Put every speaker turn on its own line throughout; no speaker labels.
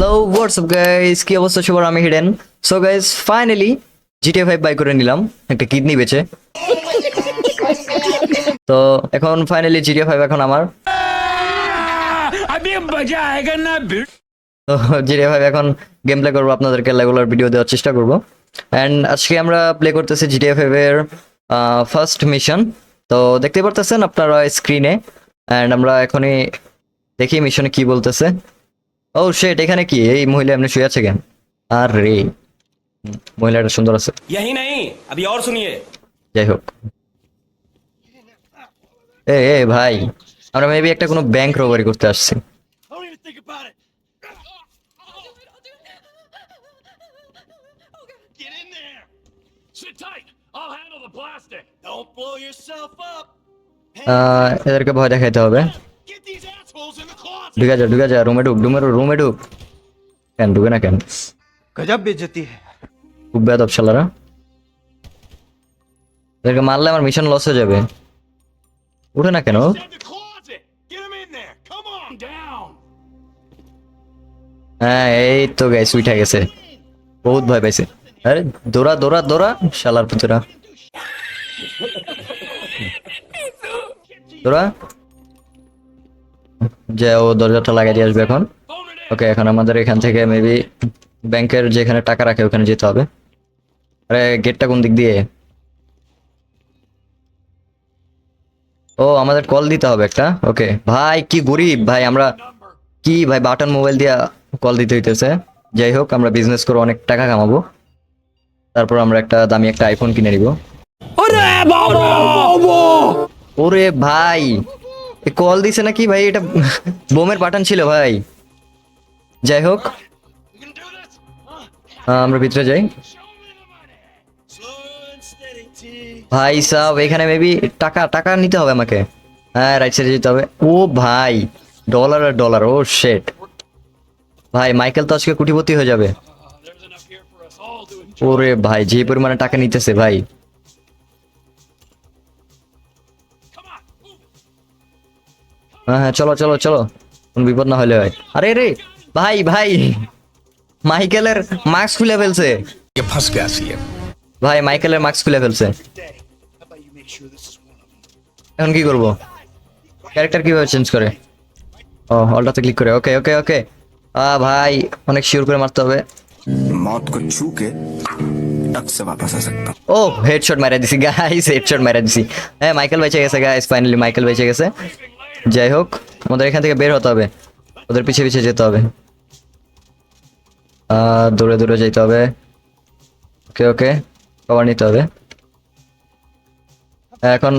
Hello WhatsApp guys কি অবস্থা? সবার? আমি hidden so guys finally GTA five buy করে নিলাম। একটা কিডনি বেচে। তো এখন ফাইনালি জিটিএ ফাইভ এখন আমার। তো জিটিএ ফাইভ এখন গেম প্লে করব আপনাদেরকে রেগুলার ভিডিও দেওয়ার চেষ্টা করব। অ্যান্ড আজকে আমরা প্লে করতেছি জিটিএ ফাইভ এর ফার্স্ট মিশন তো দেখতে পারতেছেন আপনারা স্ক্রিনে অ্যান্ড আমরা এখনই দেখি মিশনে কি বলতেছে। ও শেট এখানে কি এই মহিলা এমনি শুয়ে আছে কেন আর রে মহিলাটা সুন্দর আছে
यही नहीं अभी और सुनिए
যাই হোক এ এ ভাই আমরা মেবি একটা কোনো ব্যাংক রোবারি করতে আসছি
Don't even think about it. Get in there. Sit tight. I'll handle the plastic. Don't blow yourself up.
আহ, এদেরকে ভয় দেখাইতে হবে ঢুকে যা ঢুকে যা রুমে ঢুক ডুমে রুমে ঢুক। কেন ঢুকে না কেন?
গজব বেজতি
খুব বেদ অপশালারা এদেরকে মারলে আমার মিশন লস হয়ে যাবে। উঠে না কেন? হ্যাঁ এই তো গাইস উঠে গেছে। বহুত ভয় পাইছে। আরে দোরা দোরা দোরা শালার পুতুরা। দোরা যে ও দরজাটা লাগাই দিয়ে আসবে এখন. ওকে এখন আমাদের এখান থেকে মেবি ব্যাংকের যেখানে টাকা রাখে ওখানে যেতে হবে। আরে গেটটা কোন দিক দিয়ে? ও আমাদের কল দিতে হবে একটা। ওকে ভাই কি গরিব। ভাই আমরা কি ভাই বাটন মোবাইল দিয়া কল দিতে হইতেছে। যাই হোক আমরা বিজনেস করে অনেক টাকা কামাবো। তারপর আমরা একটা দামি একটা আইফোন কিনে নিব। ওরে ভাই! কল দিছে নাকি ভাই? এটা বোমের বাটন ছিল ভাই। যাই হোক। আমরা ভিতরে যাই. ভাই সাহ এখানে মেবি টাকা টাকা নিতে হবে আমাকে। হ্যাঁ রাইট সাইডে যেতে হবে। ও ভাই ডলার আর ডলার ও শেট ভাই মাইকেল তো আজকে কুটিপতি হয়ে যাবে. ওরে ভাই, যে পরিমাণে টাকা নিতেছে ভাই। হ্যাঁ হ্যাঁ চলো চলো চলো। কোন বিপদ না হলে ভাই আরে রে ভাই ভাই মাইকেলের মাস্ক খুলে ফেলছে। ভাই মাইকেলের মাস্ক খুলে ফেলছে। এখন কি করব? ক্যারেক্টার কীভাবে চেঞ্জ করে? ও অলটাতে ক্লিক করে। ওকে ওকে ওকে আ ভাই অনেক শিওর করে মারতে হবে।
মত কো ছুকে से वापस आ सकता। हूँ
ओह हेडशॉट मारा दिसी गाइस हेडशॉट मारा दिसी ए माइकल बेचे कैसे যাই হোক, আমাদের এখান থেকে বের হতে হবে। ওদের পিছে পিছে যেতে হবে। দূরে দৌড়ে যেতে হবে। ওকে ওকে। কভার নিতে হবে। এখন,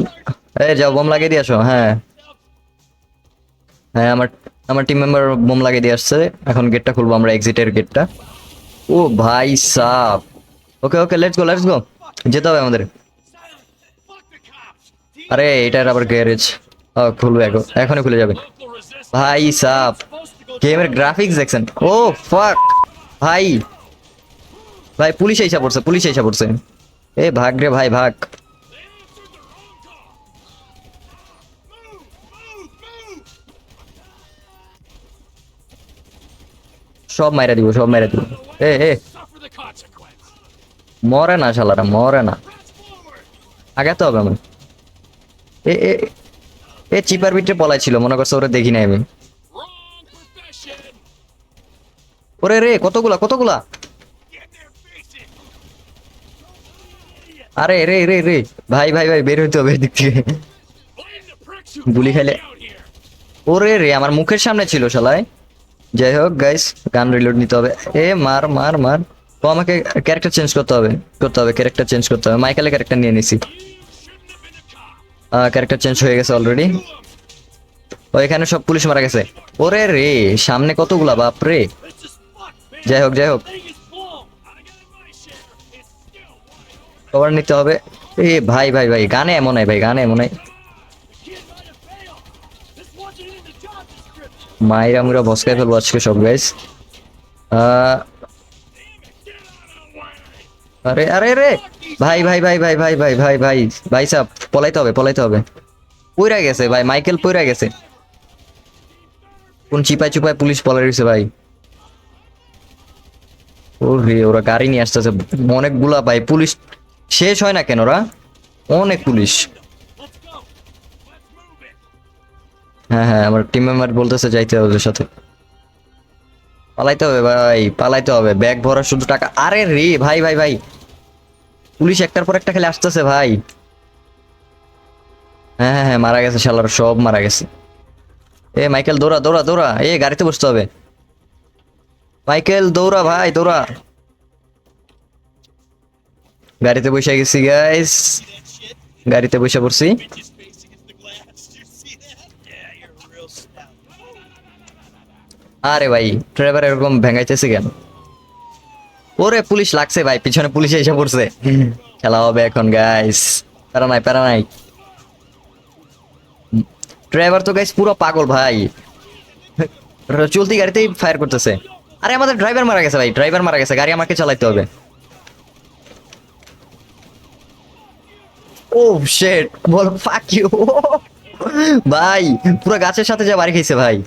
এই যাও, বোম লাগিয়ে দিয়ে আসো। হ্যাঁ। হ্যাঁ আমার আমার টিম মেম্বার বোম লাগিয়ে দিয়ে আসছে। এখন গেটটা খুলবো আমরা এক্সিটের গেটটা ও ভাই সাপ। ওকে okay let's go let's go যেতে হবে আমাদের. আরে এটার আবার গ্যারেজ খুলবে এখন, এখনই খুলে যাবে। ভাই, সাপ। গেমের গ্রাফিক্স দেখছেন? ও ফাক ভাই ভাই, পুলিশ এসে পড়ছে, পুলিশ এসে পড়ছে। এ, ভাগ রে ভাই, ভাগ. সব মাইরা দিব, সব মাইরা দিব। এ এ. মরে না শালারা, মরে না।
Press forward.
আগে তো হবে আমার এ এ এ চিপার বিটে পলাই ছিল মনে করছে ওরে দেখি নাই আমি। ওরে রে, কতগুলা কতগুলা. আরে রে রে রে, ভাই ভাই ভাই, বের হইতে হবে এদিক থেকে। গুলি খেলে ওরে রে, আমার মুখের সামনে ছিল শালায়। যাই হোক গাইস গান রিলোড নিতে হবে। এ, মার মার মার। ও, আমাকে ক্যারেক্টার চেঞ্জ করতে হবে করতে হবে ক্যারেক্টার চেঞ্জ করতে হবে। মাইকেলের ক্যারেক্টার নিয়ে নিছি। ক্যারেক্টার চেঞ্জ হয়ে গেছে অলরেডি ও, এখানে সব পুলিশ মারা গেছে। ওরে রে, সামনে কতগুলা বাপ রে যাই হোক যাই হোক। কভার নিতে হবে। এ, ভাই ভাই ভাই, গানে এমন হয় ভাই, গানে এমন হয় মায়েরা মুরা বসকাই ফেলব আজকে সব গাইস
আহ
আরে আরে রে ভাই ভাই ভাই ভাই ভাই ভাই ভাই ভাই ভাই সাহ পলাইতে হবে পলাইতে হবে। পইরা গেছে ভাই, মাইকেল পইরা গেছে। কোন চিপায় চুপায় পুলিশ পলাই রয়েছে ভাই। ওরে, ওরা গাড়ি নিয়ে আসতেছে। অনেকগুলা ভাই, পুলিশ শেষ হয় না কেন ওরা অনেক পুলিশ. হ্যাঁ হ্যাঁ আমার টিম মেম্বার বলতেছে যাইতে হবে ওদের সাথে। পালাইতে হবে ভাই, পালাইতে হবে। ব্যাগ ভরা শুধু টাকা। আরে রে, ভাই ভাই ভাই। পুলিশ একটার পর একটা খেলে আসতেছে ভাই। হ্যাঁ হ্যাঁ হ্যাঁ মারা গেছে শালার, সব মারা গেছে। এ, মাইকেল, দৌড়া দৌড়া দৌড়া। এ, গাড়িতে বসতে হবে। মাইকেল, দৌড়া, ভাই, দৌড়া। গাড়িতে বসে গেছি গাইস গাড়িতে বসে পড়ছি। আরে ভাই ড্রাইভার এরকম ভেঙাইতেছে কেন? ওরে পুলিশ লাগছে ভাই পিছনে পুলিশ এসে পড়ছে। খেলা হবে এখন গাইস প্যারা নাই প্যারা নাই। ড্রাইভার তো গাইস পুরো পাগল ভাই। চলতি গাড়িতেই ফায়ার করতেছে। আরে আমাদের ড্রাইভার মারা গেছে ভাই ড্রাইভার মারা গেছে গাড়ি আমাকে চালাইতে হবে। ও শেট বল ফাক ইউ ভাই পুরো গাছের সাথে যা বাড়ি খাইছে ভাই।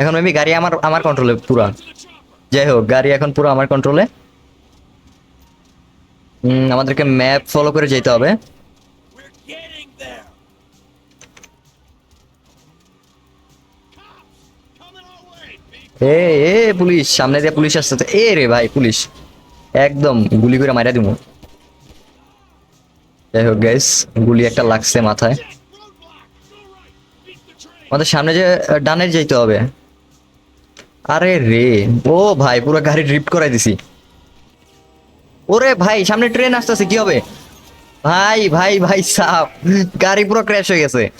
এখন মেবি গাড়ি আমার আমার কন্ট্রোলে পুরা। যাই হোক গাড়ি এখন পুরো আমার কন্ট্রোলে আমাদেরকে ম্যাপ ফলো করে যেতে হবে। এ এ পুলিশ সামনে দিয়ে পুলিশ আসছে এ রে ভাই পুলিশ। একদম গুলি করে মারা দিব। যাই হোক গাইস গুলি একটা লাগছে মাথায়. আমাদের সামনে যে আহ, ডানে যাইতে হবে। আরে রে, ও ভাই, পুরো গাড়ি ড্রিফট করাই দিছি। ওরে ভাই, সামনে ট্রেন আসতেছে, কি হবে? ভাই ভাই ভাই, সাপ, গাড়ি পুরো ক্র্যাশ হয়ে গেছে।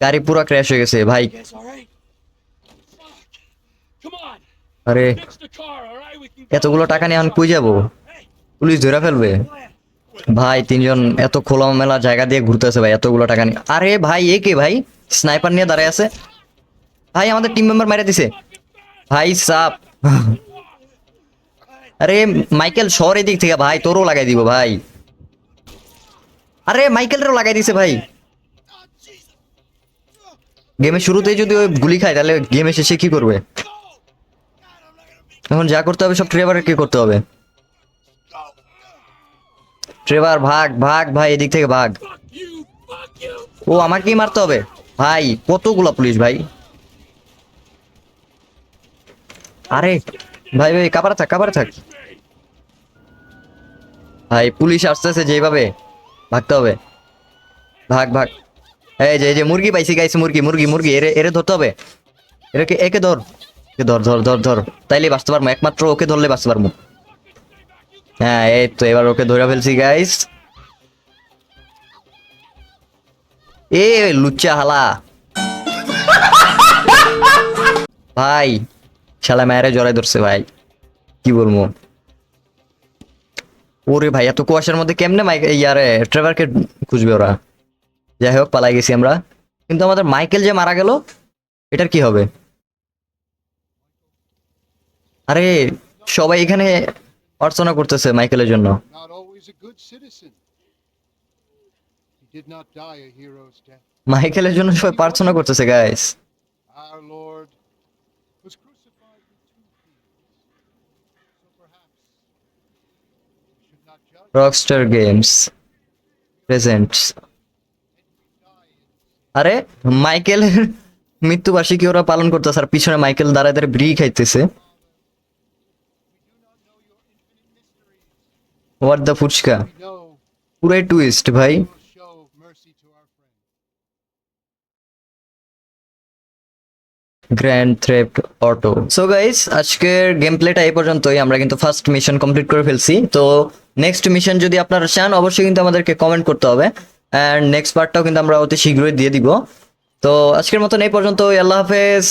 গাড়ি পুরো ক্র্যাশ হয়ে গেছে, ভাই. আরে. এতগুলো টাকা নিয়ে এখন কই যাব? পুলিশ ধরে ফেলবে। ভাই, তিনজন এত খোলামেলা জায়গা দিয়ে ঘুরতেছে ভাই, এতগুলো টাকা নিয়ে। আরে ভাই, এ কে ভাই? স্নাইপার নিয়ে দাঁড়ায় আছে। ভাই, আমাদের টিম মেম্বার মেরে দিছে। ভাই, সাপ। আরে, মাইকেল শহর এদিক থেকে, ভাই, তোরও লাগাই দিব, ভাই। আরে, মাইকেলেরও লাগাই দিছে, ভাই। গেমের শুরুতেই যদি ওই গুলি খায়, তাহলে গেমে শেষে কি করবে? এখন যা করতে হবে, সব ট্রেভারের কি করতে হবে। ট্রেভার ভাগ ভাগ, ভাই, এদিক থেকে ভাগ. ও, আমাকেই মারতে হবে। ভাই, কতগুলা পুলিশ, ভাই? আরে, ভাই ভাই, কাবারে থাক কাবারে থাক। ভাই, পুলিশ আসতেছে যেভাবে, ভাগতে হবে। ভাগ ভাগ। এই যে এই যে, মুরগি পাইছি গাইছি মুরগি মুরগি মুরগি, এরে এরে ধরতে হবে। একে একে ধর একে ধর ধর ধর ধর। তাইলে বাঁচতে পারব, একমাত্র ওকে ধরলে বাঁচতে পারব। হ্যাঁ এই তো এবার ওকে ধরে ফেলছি গাইস এ, লুচ্চা হালা। ভাই শালা মায়েরে জড়াই ধরছে ভাই। কি বলব? ওরে ভাই এত কুয়াশার মধ্যে কেমনে মাইক ইয়ারে ট্রেভারকে খুঁজবে ওরা? যাই হোক পালাই গেছি আমরা। কিন্তু আমাদের মাইকেল যে মারা গেল এটার কি হবে? আরে সবাই এখানে অর্চনা করতেছে মাইকেলের জন্য. মাইকেলের জন্য সবাই প্রার্থনা করতেছে গাইস রকস্টার গেমস প্রেজেন্টস আরে মাইকেলের মৃত্যুবার্ষিকী ওরা পালন করতেছে আর পিছনে মাইকেল দাঁড়ায় দাঁড়ায় ব্রি খাইতেছে। What
the fuchka?
পুরাই টুইস্ট ভাই। Grand theft auto so guys আজকের গেম প্লেটা এই পর্যন্তই। আমরা কিন্তু ফার্স্ট মিশন কমপ্লিট করে ফেলছি। তো নেক্সট মিশন যদি আপনারা চান, অবশ্যই কিন্তু আমাদেরকে কমেন্ট করতে হবে। অ্যান্ড নেক্সট পার্টটাও কিন্তু আমরা অতি শীঘ্রই দিয়ে দিব। তো আজকের মতন এই পর্যন্ত আল্লাহ হাফেজ।